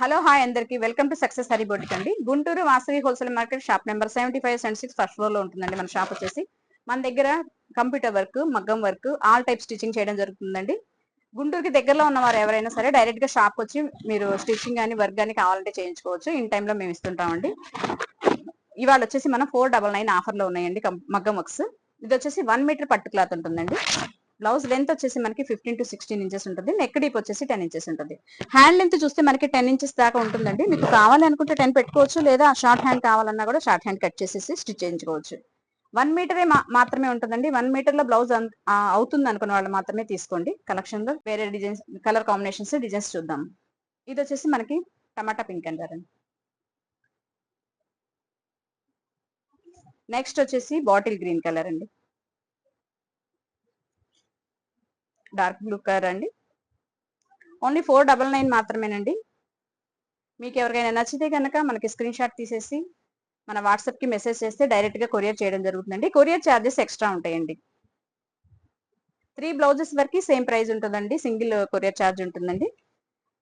Hello hi అందరికి. Welcome to success Hari boutique అండి. Guntur Vasavi wholesale market shop number seventy five seventy six first ఫ్లోర్లో ఉంటుందండి మన shop వచ్చేసి. మన దగ్గర కంప్యూటర్ వర్క్ మగ్గం వర్క్ ఆల్ టైప్ స్టిచ్చింగ్ చేయడం జరుగుతుందండి. గుంటూరుకి దగ్గరలో ఉన్నవారు ఎవరైనా సరే డైరెక్ట్గా షాప్ వచ్చి మీరు స్టిచ్చింగ్ కానీ వర్క్ కానీ కావాలంటే చేయించుకోవచ్చు. ఇన్ టైంలో మేము ఇస్తుంటామండి. ఇవాళ వచ్చేసి మనం ఫోర్ డబల్ నైన్ ఆఫర్లో ఉన్నాయండి మగ్గం వర్క్స్. ఇది వచ్చేసి వన్ మీటర్ పట్టు క్లాత్ ఉంటుందండి. బ్లౌజ్ లెంత్ వచ్చేసి మనకి ఫిఫ్టీన్ టు సిక్స్టీన్ ఇంచెస్ ఉంటుంది. నెక్ డీప్ వచ్చేసి టెన్ ఇంచెస్ ఉంటుంది. హ్యాండ్ లెంత్ చూస్తే మనకి టెన్ ఇంచెస్ దాకా ఉంటుందండి. మీకు కావాలనుకుంటే టెన్ పెట్టుకోవచ్చు. లేదా షార్ట్ హ్యాండ్ కావాలన్నా కూడా షార్ట్ హ్యాండ్ కట్ చేసేసి స్టిచ్ చేయించుకోవచ్చు. వన్ మీటరే మాత్రమే ఉంటుందండి. వన్ మీటర్లో బ్లౌజ్ అవుతుంది అనుకున్న వాళ్ళు మాత్రమే తీసుకోండి. కలెక్షన్లో వేరే డిజైన్స్ కలర్ కాంబినేషన్స్ డిజైన్స్ చూద్దాం. ఇది వచ్చేసి మనకి టమాటా పింక్ అంటారు నెక్స్ట్ వచ్చేసి బాటిల్ గ్రీన్ కలర్ అండి. డార్క్ బ్లూ కలర్ అండి. ఓన్లీ ఫోర్ డబల్ నైన్ మాత్రమేనండి. మీకు ఎవరికైనా నచ్చితే కనుక మనకి స్క్రీన్ షాట్ తీసేసి మన వాట్సాప్కి మెసేజ్ చేస్తే డైరెక్ట్గా కొరియర్ చేయడం జరుగుతుందండి. కొరియర్ ఛార్జెస్ ఎక్స్ట్రా ఉంటాయండి. త్రీ బ్లౌజెస్ వరకు సేమ్ ప్రైస్ ఉంటుందండి. సింగిల్ కొరియర్ ఛార్జ్ ఉంటుందండి.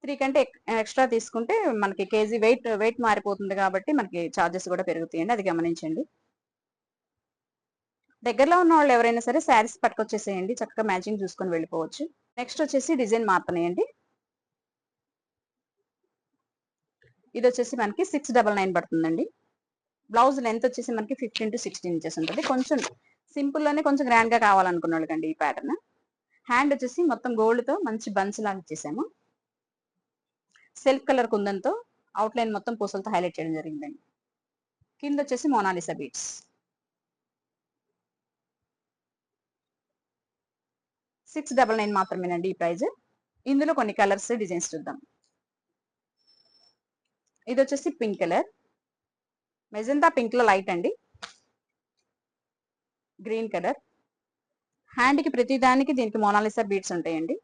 త్రీ కంటే ఎక్స్ట్రా తీసుకుంటే మనకి కేజీ వెయిట్ వెయిట్ మారిపోతుంది కాబట్టి మనకి ఛార్జెస్ కూడా పెరుగుతాయండి. అది గమనించండి. దగ్గరలో ఉన్న వాళ్ళు ఎవరైనా సరే శారీస్ పట్టుకొచ్చేసేయండి. చక్కగా మ్యాచింగ్ చూసుకొని వెళ్ళిపోవచ్చు. నెక్స్ట్ వచ్చేసి డిజైన్ మార్పనేయండి ఇది వచ్చేసి మనకి సిక్స్ డబల్ నైన్ పడుతుందండి. బ్లౌజ్ లెంత్ వచ్చేసి మనకి ఫిఫ్టీన్ టు సిక్స్టీన్ ఇంచెస్ ఉంటుంది. కొంచెం సింపుల్లోనే కొంచెం గ్రాండ్గా కావాలనుకున్న వాళ్ళకండి ఈ ప్యాటర్న్ హ్యాండ్ వచ్చేసి మొత్తం గోల్డ్తో మంచి బంచ్ లాగా ఇచ్చేసాము. సెల్ఫ్ కలర్ కుందంతో అవుట్ లైన్ మొత్తం పూసలతో హైలైట్ చేయడం జరిగిందండి. కింద వచ్చేసి Mona Lisa beads six double nine మాత్రమేనండి ఈ ప్రైజ్. ఇందులో కొన్ని కలర్స్ డిజైన్స్ చూద్దాం. ఇది వచ్చేసి పింక్ కలర్. మెజంతా పింక్లో లైట్ అండి. Green colour. హ్యాండ్కి ప్రతి దానికి దీనికి మోనాలిసా బీడ్స్ ఉంటాయండి.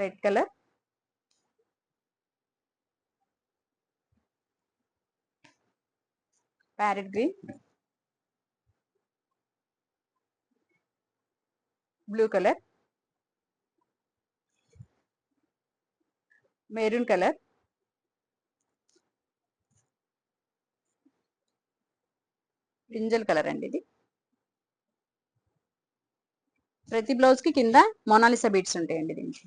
Red colour. Parrot green. Blue colour maroon colour brinjal colour అండి ఇది. ప్రతి బ్లౌజ్కి కింద మొనాలిసా బీట్స్ ఉంటాయండి దీనికి.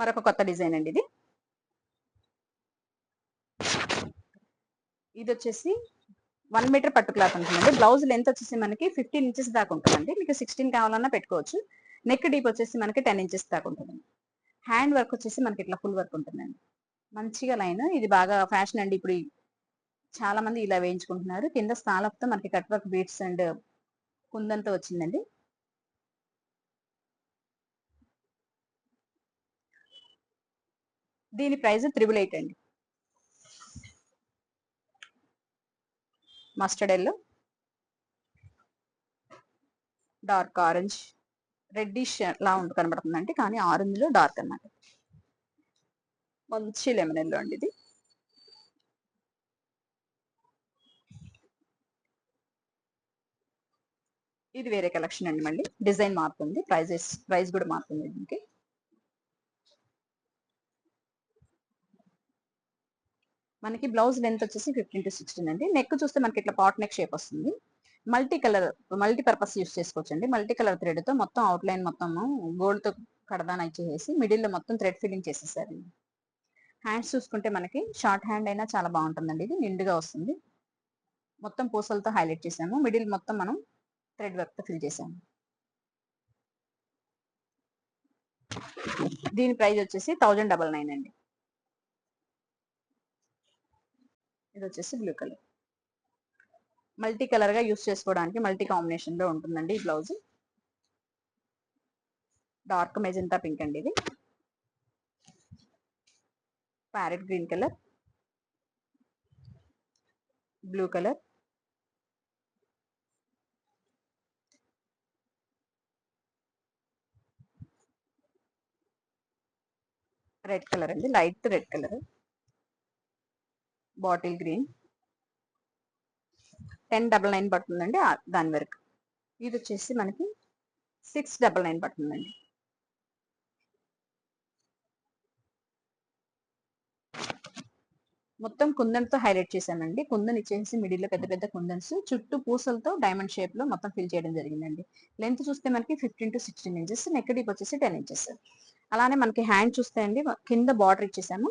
మరొక కొత్త డిజైన్ అండి ఇది. ఇది వచ్చేసి వన్ మీటర్ పట్టు క్లాత్ ఉంటుందండి. బ్లౌజ్ లెంత్ వచ్చేసి మనకి ఫిఫ్టీన్ ఇంచెస్ దాకా ఉంటుందండి. మీకు సిక్స్టీన్ కావాలన్నా పెట్టుకోవచ్చు. నెక్ డీప్ వచ్చేసి మనకి టెన్ ఇంచెస్ దాకా ఉంటుంది హ్యాండ్ వర్క్ వచ్చేసి మనకి ఇట్లా ఫుల్ వర్క్ ఉంటుందండి. మంచిగా లైన్. ఇది బాగా ఫ్యాషన్ అండి. ఇప్పుడు చాలా మంది ఇలా వేయించుకుంటున్నారు. కింద స్థాలప్తో మనకి కట్ వర్క్ బీట్స్ అండ్ కుందంతో వచ్చిందండి. దీని ప్రైస్ త్రిబుల్ ఎయిట్ అండి. Mustard yellow dark orange reddish లా ఉంది కనబడుతుందండి. కానీ ఆరెంజ్లో డార్క్ అన్నమాట. మంచి లెమన్ ఎల్లో అండి ఇది. ఇది వేరే కలెక్షన్ అండి మళ్ళీ. డిజైన్ మారుతుంది. ప్రైజెస్ ప్రైస్ కూడా మారుతుంది దీనికి. మనకి బ్లౌజ్ లెంత్ వచ్చేసి ఫిఫ్టీన్ టు సిక్స్టీన్ అండి. నెక్ చూస్తే మనకి ఇట్లా పాట్ నెక్ షేప్ వస్తుంది. Multi colour multi purpose use చేసుకోవచ్చు అండి మల్టీ కలర్ థ్రెడ్తో మొత్తం అవుట్ లైన్ మొత్తం గోల్డ్తో కడదాన ఇచ్చేసి మిడిల్లో మొత్తం థ్రెడ్ ఫిల్లింగ్ చేసేసారు. హ్యాండ్స్ చూసుకుంటే మనకి షార్ట్ హ్యాండ్ అయినా చాలా బాగుంటుందండి. ఇది నిండుగా వస్తుంది. మొత్తం పూసలతో హైలైట్ చేసాము. మిడిల్ మొత్తం మనం థ్రెడ్ వర్క్తో ఫిల్ చేసాము. దీని ప్రైస్ వచ్చేసి థౌజండ్ డబల్ నైన్ అండి. ఇది వచ్చేసి బ్లూ కలర్ మల్టీ కలర్గా యూస్ చేసుకోవడానికి మల్టీ కాంబినేషన్లో ఉంటుందండి ఈ బ్లౌజ్ డార్క్ మెజంతా పింక్ అండి ఇది. Parrot green colour blue colour red colour అండి light red colour bottle green. Ten double nine పడుతుందండి దాని వరకు. ఇది వచ్చేసి మనకి సిక్స్ డబల్ నైన్ పడుతుందండి. మొత్తం కుందన్తో హైలైట్ చేశానండి. కుందన్ ఇచ్చేసి మిడిల్లో పెద్ద పెద్ద కుందన్స్ చుట్టూ పూసలతో డైమండ్ షేప్లో మొత్తం ఫిల్ చేయడం జరిగిందండి. లెంత్ చూస్తే మనకి fifteen to sixteen inches neck deep వచ్చేసి టెన్ ఇంచెస్. అలానే మనకి హ్యాండ్ చూస్తే అండి కింద బార్డర్ ఇచ్చేసాము.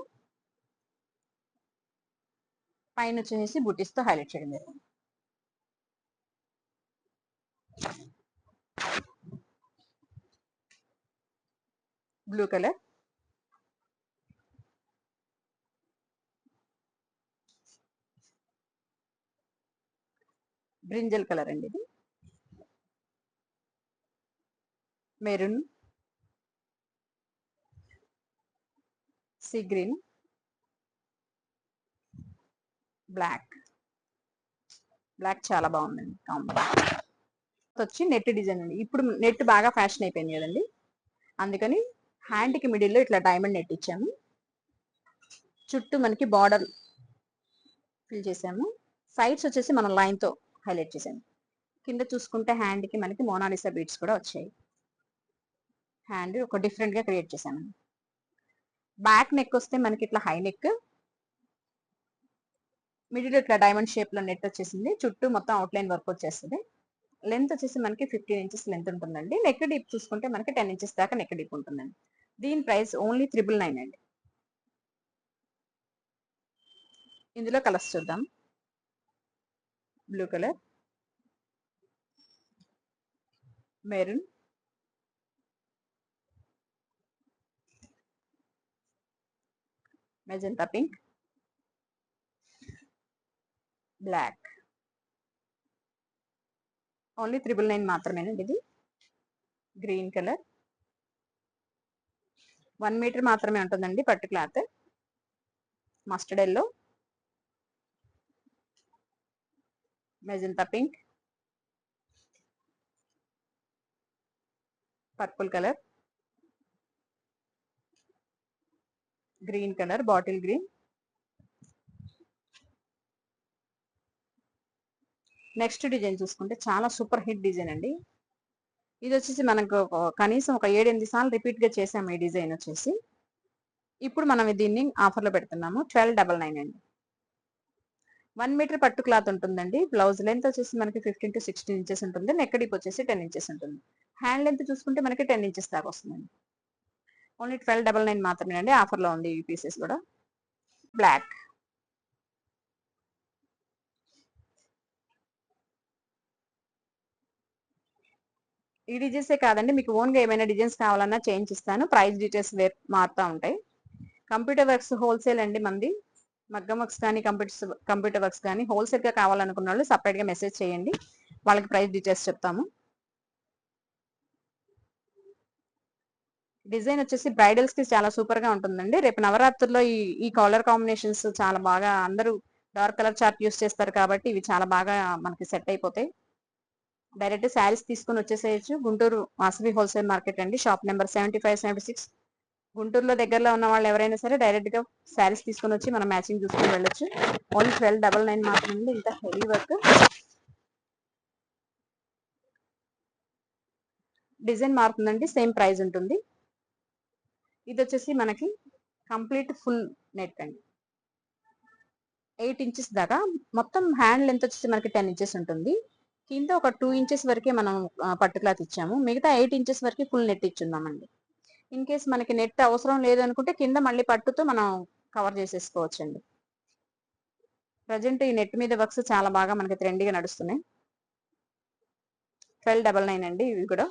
పైన వచ్చేసి బూటీస్తో హైలైట్ చేయడం జరిగింది బ్లూ కలర్. బ్రింజల్ కలర్ అండి ఇది. Maroon. Sea green. Black black చాలా బాగుందండి. కాంబినేషన్ వచ్చి నెట్ డిజైన్ అండి. ఇప్పుడు నెట్ బాగా ఫ్యాషన్ అయిపోయింది కదండి. అందుకని హ్యాండ్కి మిడిల్లో ఇట్లా డైమండ్ నెట్ ఇచ్చాము. చుట్టూ మనకి బార్డర్ ఫిల్ చేసాము. సైడ్స్ వచ్చేసి మనం లైన్తో హైలైట్ చేసాము. కింద చూసుకుంటే హ్యాండ్కి మనకి మోనాలిసా బీట్స్ కూడా వచ్చాయి. హ్యాండ్ ఒక డిఫరెంట్గా క్రియేట్ చేశాను బ్యాక్ నెక్ వస్తే మనకి ఇట్లా హై నెక్ మిడిల్ ఇట్లా డైమండ్ షేప్లో నెట్ వచ్చేసింది. చుట్టూ మొత్తం అవుట్లైన్ వర్క్ వచ్చేస్తుంది. లెంత్ వచ్చేసి మనకి ఫిఫ్టీన్ ఇంచెస్ లెంత్ ఉంటుందండి. నెక్ డీప్ చూసుకుంటే మనకి టెన్ ఇంచెస్ దాకా నెక్ డీప్ ఉంటుందండి. దీని ప్రైస్ ఓన్లీ త్రిబుల్ నైన్ అండి. ఇందులో కలర్స్ చూద్దాం. Blue colour. Maroon. Magenta pink. Black only triple nine మాత్రమేనండి ఇది. గ్రీన్ కలర్ వన్ మీటర్ మాత్రమే ఉంటుందండి పట్టు cloth mustard yellow magenta pink purple colour green colour bottle green next design చూసుకుంటే చాలా సూపర్ హిట్ డిజైన్ అండి. ఇది వచ్చేసి మనకు కనీసం ఒక ఏడెనిమిది సార్లు రిపీట్గా చేసాము ఈ డిజైన్ వచ్చేసి. ఇప్పుడు మనం దీన్ని ఆఫర్లో పెడుతున్నాము ట్వెల్వ్ డబల్ నైన్ అండి. వన్ మీటర్ పట్టు క్లాత్ ఉంటుందండి. బ్లౌజ్ లెంత్ వచ్చేసి మనకి ఫిఫ్టీన్ టు సిక్స్టీన్ ఇంచెస్ ఉంటుంది. నెక్ డీప్ వచ్చేసి టెన్ ఇంచెస్ ఉంటుంది. హ్యాండ్ లెంత్ చూసుకుంటే మనకి టెన్ ఇంచెస్ దాకా వస్తుందండి. ఓన్లీ ట్వెల్వ్ డబల్ నైన్ మాత్రమే అండి ఉంది ఈ పీసెస్ కూడా. బ్లాక్. ఈ డిజైన్సే కాదండి మీకు ఓన్గా ఏమైనా డిజైన్స్ కావాలన్నా చేంజ్ ఇస్తాను. ప్రైస్ డీటెయిల్స్ మారుతూ ఉంటాయి. కంప్యూటర్ వర్క్స్ హోల్సేల్ అండి మంది మగ్గం వర్క్స్ కానీ కంప్యూటర్స్ కంప్యూటర్ వర్క్స్ కానీ హోల్సేల్గా కావాలనుకున్న వాళ్ళు సపరేట్గా మెసేజ్ చేయండి. వాళ్ళకి ప్రైస్ డీటెయిల్స్ చెప్తాము. డిజైన్ వచ్చేసి బ్రైడల్స్కి చాలా సూపర్గా ఉంటుందండి. రేపు నవరాత్రుల్లో ఈ ఈ కలర్ కాంబినేషన్స్ చాలా బాగా అందరూ డార్క్ కలర్ చార్ట్ యూస్ చేస్తారు కాబట్టి ఇవి చాలా బాగా మనకి సెట్ అయిపోతాయి. డైరెక్ట్ శారీస్ తీసుకొని వచ్చేసేయచ్చు. గుంటూరు వాసవి హోల్సేల్ మార్కెట్ అండి. Shop number seventy five seventy six. గుంటూరులో దగ్గరలో ఉన్న వాళ్ళు ఎవరైనా సరే డైరెక్ట్గా శారీస్ తీసుకొని వచ్చి మనం మ్యాచింగ్ చూసుకుని వెళ్ళొచ్చు. ఓన్లీ ట్వెల్వ్ డబల్ నైన్ మాత్రమే ఇంత హెవీ వర్క్. డిజైన్ మారుతుందండి. సేమ్ ప్రైస్ ఉంటుంది. ఇది వచ్చేసి మనకి కంప్లీట్ ఫుల్ నెట్ అండి. ఎయిట్ ఇంచెస్ దాకా. మొత్తం హ్యాండ్ లెంత్ వచ్చేసి మనకి టెన్ ఇంచెస్ ఉంటుంది. కింద ఒక టూ ఇంచెస్ వరకే మనం పట్టు క్లాత్ ఇచ్చాము. మిగతా ఎయిట్ ఇంచెస్ వరకు ఫుల్ నెట్ ఇచ్చున్నామండి ఇన్ కేస్ మనకి నెట్ అవసరం లేదనుకుంటే కింద మళ్ళీ పట్టుతో మనం కవర్ చేసేసుకోవచ్చు అండి ప్రజెంట్ ఈ నెట్ మీద వర్క్స్ చాలా బాగా మనకి ట్రెండీగా నడుస్తున్నాయి. ట్వెల్వ్ డబల్ నైన్ అండి ఇవి కూడా.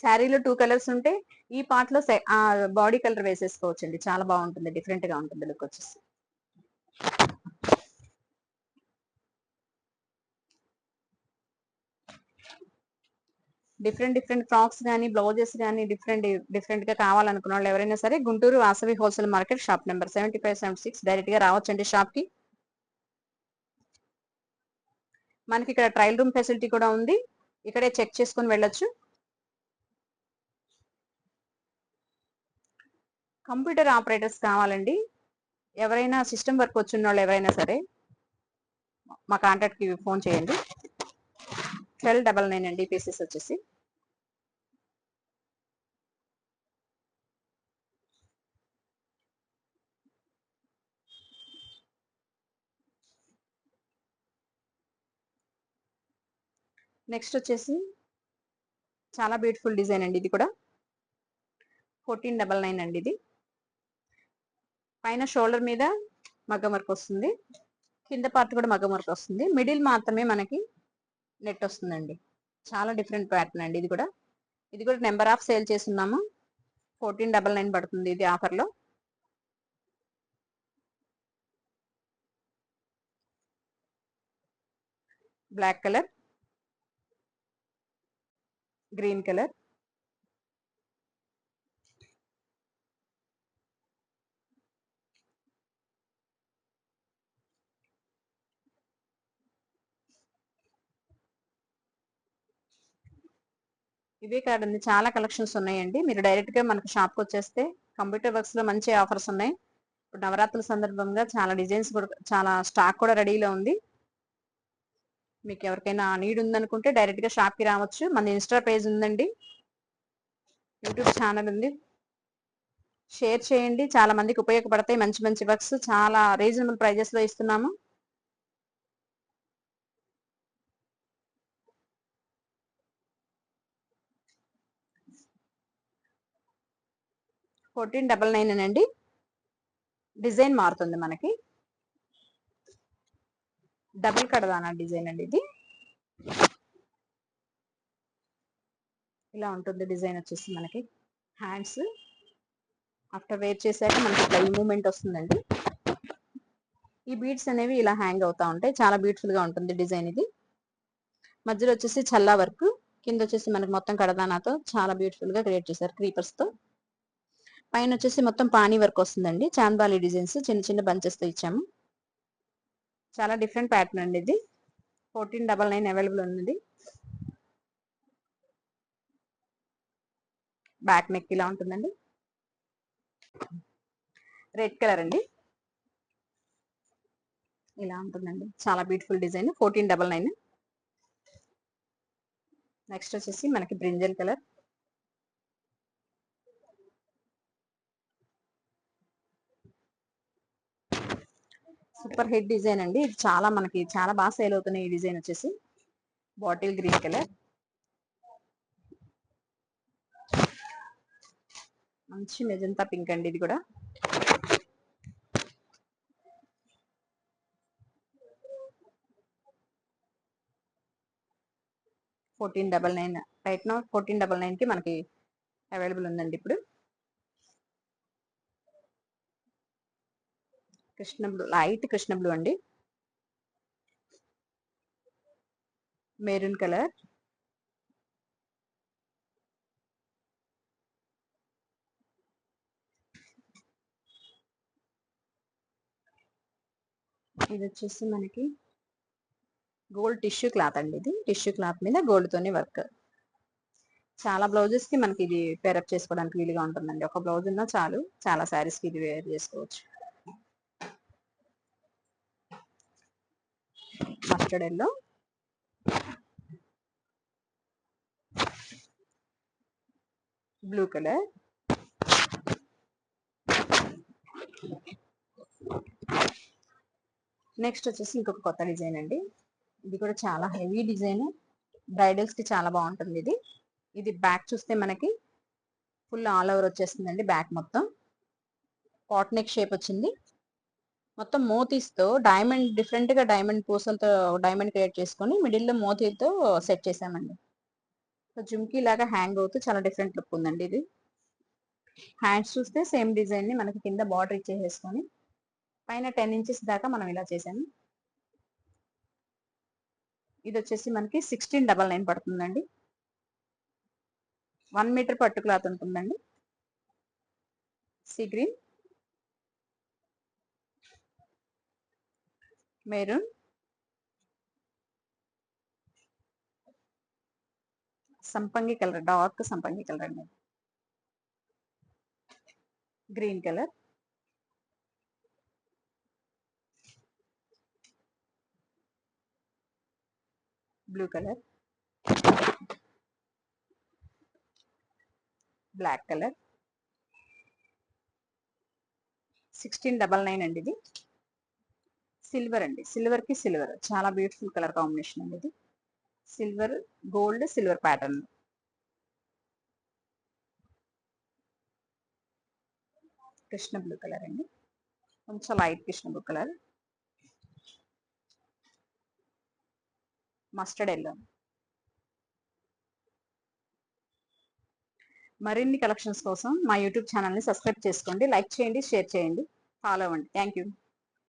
శారీలో టూ కలర్స్ ఉంటే ఈ పార్ట్లో బాడీ కలర్ వేసేసుకోవచ్చండి. చాలా బాగుంటుంది. డిఫరెంట్గా ఉంటుంది లుక్ వచ్చేసి. డిఫరెంట్ డిఫరెంట్ ఫ్రాక్స్ కానీ బ్లౌజెస్ కానీ డిఫరెంట్ డిఫరెంట్గా కావాలనుకున్న వాళ్ళు ఎవరైనా సరే Guntur Vasavi wholesale market shop number seventy five seventy six డైరెక్ట్గా రావచ్చండి షాప్కి మనకి ఇక్కడ ట్రయల్ రూమ్ ఫెసిలిటీ కూడా ఉంది. ఇక్కడే చెక్ చేసుకుని వెళ్ళొచ్చు. కంప్యూటర్ ఆపరేటర్స్ కావాలండి. ఎవరైనా సిస్టమ్ వర్క్ వచ్చిన వాళ్ళు ఎవరైనా సరే మా కాంటాక్ట్కి ఫోన్ చేయండి. ట్వెల్వ్ డబల్ నైన్ అండి పీసెస్ వచ్చేసి. నెక్స్ట్ వచ్చేసి చాలా బ్యూటిఫుల్ డిజైన్ అండి ఇది కూడా. ఫోర్టీన్ డబల్ నైన్ అండి ఇది. పైన షోల్డర్ మీద మగ్గం వర్క్ వస్తుంది. కింద పార్ట్ కూడా మగ్గం వర్క్ వస్తుంది. మిడిల్ మాత్రమే మనకి నెట్ వస్తుందండి. చాలా డిఫరెంట్ ప్యాటర్న్ అండి ఇది కూడా. ఇది కూడా నెంబర్ ఆఫ్ సేల్ చేస్తున్నాము. ఫోర్టీన్ డబల్ నైన్ పడుతుంది ఇది ఆఫర్లో. Black colour. Green colour. ఇవే కాదండి చాలా కలెక్షన్స్ ఉన్నాయండి. మీరు డైరెక్ట్గా మనకు షాప్కి వచ్చేస్తే కంప్యూటర్ వర్క్స్లో మంచి ఆఫర్స్ ఉన్నాయి. ఇప్పుడు నవరాత్రుల సందర్భంగా చాలా డిజైన్స్ కూడా చాలా స్టాక్ కూడా రెడీలో ఉంది. మీకు ఎవరికైనా నీడ్ ఉందనుకుంటే డైరెక్ట్గా షాప్కి రావచ్చు. మన ఇన్స్టా పేజ్ ఉందండి. యూట్యూబ్ ఛానల్ ఉంది. షేర్ చేయండి. చాలా మందికి ఉపయోగపడతాయి. మంచి మంచి వర్క్స్ చాలా రీజనబుల్ ప్రైజెస్లో ఇస్తున్నాము. ఫోర్టీన్ డబల్ నైన్ అండి డిజైన్ మారుతుంది మనకి. డబుల్ కడదానా డిజైన్ అండి ఇది? ఇలా ఉంటుంది డిజైన్ వచ్చేసి మనకి. హ్యాండ్స్. ఆఫ్టర్ వేర్ చేశాక మనకి ఇట్లా ఈ మూమెంట్ వస్తుందండి. ఈ బీడ్స్ అనేవి ఇలా హ్యాంగ్ అవుతా ఉంటాయి. చాలా బ్యూటిఫుల్గా ఉంటుంది డిజైన్ ఇది. మధ్యలో వచ్చేసి చల్లా వర్క్. కింద వచ్చేసి మనకి మొత్తం కడదానాతో చాలా బ్యూటిఫుల్గా క్రియేట్ చేశారు క్రీపర్స్తో పైన వచ్చేసి మొత్తం పానీ వర్క్ వస్తుందండి. చాందాలి డిజైన్స్ చిన్న చిన్న బంచెస్తో ఇచ్చాము. చాలా డిఫరెంట్ ప్యాటర్న్ అండి ఇది. ఫోర్టీన్ డబల్ నైన్ అవైలబుల్ ఉన్నది. బ్యాక్ నెక్ ఇలా ఉంటుందండి. రెడ్ కలర్ అండి. ఇలా ఉంటుందండి. చాలా beautiful design fourteen double nine next వచ్చేసి మనకి brinjal colour super hit design అండి. ఇది చాలా మనకి చాలా బాగా సేల్ అవుతున్నాయి ఈ డిజైన్ వచ్చేసి. Bottle green colour. మంచి మెజంతా పింక్ అండి ఇది కూడా. ఫోర్టీన్ డబల్ నైన్ రైట్ నా ఫోర్టీన్ డబల్ నైన్కి మనకి అవైలబుల్ ఉందండి ఇప్పుడు. Krishna blue light Krishna blue అండి. Maroon colour. ఇది వచ్చేసి మనకి గోల్డ్ టిష్యూ క్లాత్ అండి ఇది. టిష్యూ క్లాత్ మీద గోల్డ్తోనే వర్క్. చాలా బ్లౌజెస్కి మనకి ఇది పేరప్ చేసుకోవడానికి వీలుగా ఉంటుందండి. ఒక బ్లౌజ్ ఉన్నా చాలు. చాలా శారీస్కి ఇది వేర్ చేసుకోవచ్చు. Mustard blue colour. నెక్స్ట్ వచ్చేసి ఇంకొక కొత్త డిజైన్ అండి. ఇది కూడా చాలా హెవీ డిజైన్. బ్రైడల్స్కి చాలా బాగుంటుంది ఇది. ఇది బ్యాక్ చూస్తే మనకి ఫుల్ ఆల్ ఓవర్ వచ్చేస్తుందండి బ్యాక్ మొత్తం. పాట్ నెక్ షేప్ వచ్చింది. మొత్తం మోతీస్తో డైమండ్ డిఫరెంట్గా డైమండ్ పూసలతో డైమండ్ క్రియేట్ చేసుకొని మిడిల్లో మోతీతో సెట్ చేసామండి. జుమ్కీ లాగా హ్యాంగ్ అవుతూ చాలా డిఫరెంట్ లుక్ ఉందండి ఇది. హ్యాండ్స్ చూస్తే సేమ్ డిజైన్ని మనకి కింద బార్డర్ ఇచ్చేసేసుకొని పైన టెన్ ఇంచెస్ దాకా మనం ఇలా చేసాము. ఇది వచ్చేసి మనకి సిక్స్టీన్ డబల్ నైన్ పడుతుందండి. వన్ మీటర్ పట్టు క్లాత్ ఉంటుందండి. Sea green. మెరూన్ సంపంగి కలర్ డార్క్ సంపంగి కలర్ అండి green colour blue colour black colour sixteen double nine అండి ఇది. సిల్వర్ అండి. సిల్వర్కి సిల్వర్ చాలా బ్యూటిఫుల్ కలర్ కాంబినేషన్ అండి ఇది silver gold silver pattern Krishna blue colour అండి. కొంచెం light Krishna blue colour mustard yellow మరిన్ని కలెక్షన్స్ కోసం మా యూట్యూబ్ ఛానల్ని సబ్స్క్రైబ్ చేసుకోండి. లైక్ చేయండి షేర్ చేయండి. ఫాలో అవ్వండి. Thank you